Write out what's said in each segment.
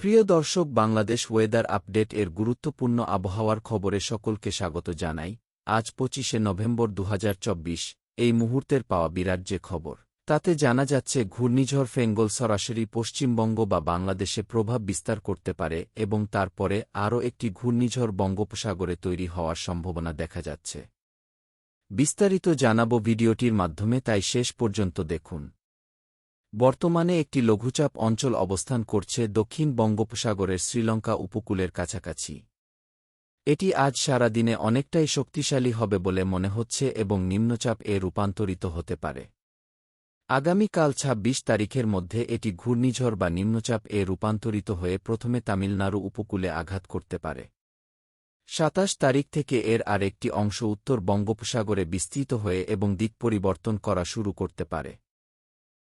প্রিয় দর্শক, Bangladesh weather update এর গুরুত্বপূর্ণ আবহাওয়ার খবরে সকলকে স্বাগত জানাই। আজ পঁচিশে নভেম্বর দু হাজার চব্বিশ, এই মুহূর্তের পাওয়া বিরাট যে খবর। তাতে জানা যাচ্ছে, ঘূর্ণিঝড় ফেঙ্গল সরাসরি পশ্চিমবঙ্গ বা বাংলাদেশে প্রভাব বিস্তার করতে পারে এবং তারপরে আরও একটি ঘূর্ণিঝড় বঙ্গোপসাগরে তৈরি হওয়ার সম্ভাবনা দেখা যাচ্ছে। বিস্তারিত জানাব ভিডিওটির মাধ্যমে, তাই শেষ পর্যন্ত দেখুন। বর্তমানে একটি লঘুচাপ অঞ্চল অবস্থান করছে দক্ষিণ বঙ্গোপসাগরের শ্রীলঙ্কা উপকূলের কাছাকাছি। এটি আজ সারা দিনে অনেকটাই শক্তিশালী হবে বলে মনে হচ্ছে এবং নিম্নচাপ এ রূপান্তরিত হতে পারে। আগামীকাল ২৬ তারিখের মধ্যে এটি ঘূর্ণিঝড় বা নিম্নচাপ এ রূপান্তরিত হয়ে প্রথমে তামিলনাড়ু উপকূলে আঘাত করতে পারে। সাতাশ তারিখ থেকে এর আর একটি অংশ উত্তর বঙ্গোপসাগরে বিস্তৃত হয়ে এবং দিক পরিবর্তন করা শুরু করতে পারে।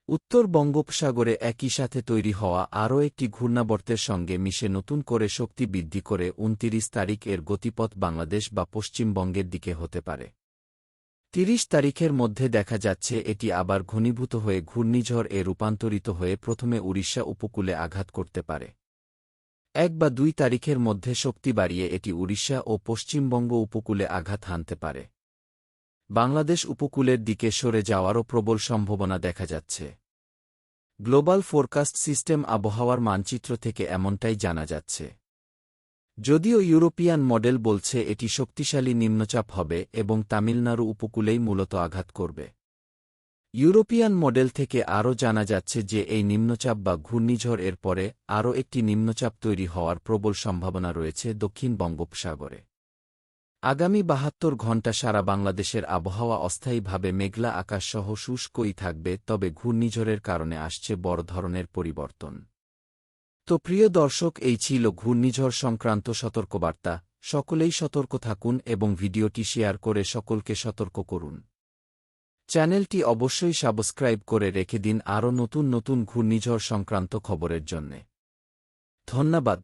উত্তর বঙ্গোপসাগরে একই সাথে তৈরি হওয়া আরও একটি ঘূর্ণাবর্তের সঙ্গে মিশে নতুন করে শক্তি বৃদ্ধি করে উনতিরিশ তারিখ এর গতিপথ বাংলাদেশ বা পশ্চিমবঙ্গের দিকে হতে পারে। তিরিশ তারিখের মধ্যে দেখা যাচ্ছে এটি আবার ঘনীভূত হয়ে ঘূর্ণিঝড় এ রূপান্তরিত হয়ে প্রথমে উড়িষ্যা উপকূলে আঘাত করতে পারে। এক বা দুই তারিখের মধ্যে শক্তি বাড়িয়ে এটি উড়িষ্যা ও পশ্চিমবঙ্গ উপকূলে আঘাত হানতে পারে। বাংলাদেশ উপকূলের দিকে সরে যাওয়ারও প্রবল সম্ভাবনা দেখা যাচ্ছে। গ্লোবাল ফোরকাস্ট সিস্টেম আবহাওয়ার মানচিত্র থেকে এমনটাই জানা যাচ্ছে। যদিও ইউরোপিয়ান মডেল বলছে এটি শক্তিশালী নিম্নচাপ হবে এবং তামিলনাড়ু উপকূলেই মূলত আঘাত করবে। ইউরোপিয়ান মডেল থেকে আরও জানা যাচ্ছে যে এই নিম্নচাপ বা ঘূর্ণিঝড় এর পরে আরও একটি নিম্নচাপ তৈরি হওয়ার প্রবল সম্ভাবনা রয়েছে দক্ষিণ বঙ্গোপসাগরে। আগামী বাহাত্তর ঘণ্টা সারা বাংলাদেশের আবহাওয়া অস্থায়ীভাবে মেঘলা আকাশসহ শুষ্কই থাকবে, তবে ঘূর্ণিঝড়ের কারণে আসছে বড় ধরনের পরিবর্তন। তো প্রিয় দর্শক, এই ছিল ঘূর্ণিঝড় সংক্রান্ত সতর্কবার্তা। সকলেই সতর্ক থাকুন এবং ভিডিওটি শেয়ার করে সকলকে সতর্ক করুন। চ্যানেলটি অবশ্যই সাবস্ক্রাইব করে রেখে দিন আরও নতুন নতুন ঘূর্ণিঝড় সংক্রান্ত খবরের জন্যে। ধন্যবাদ।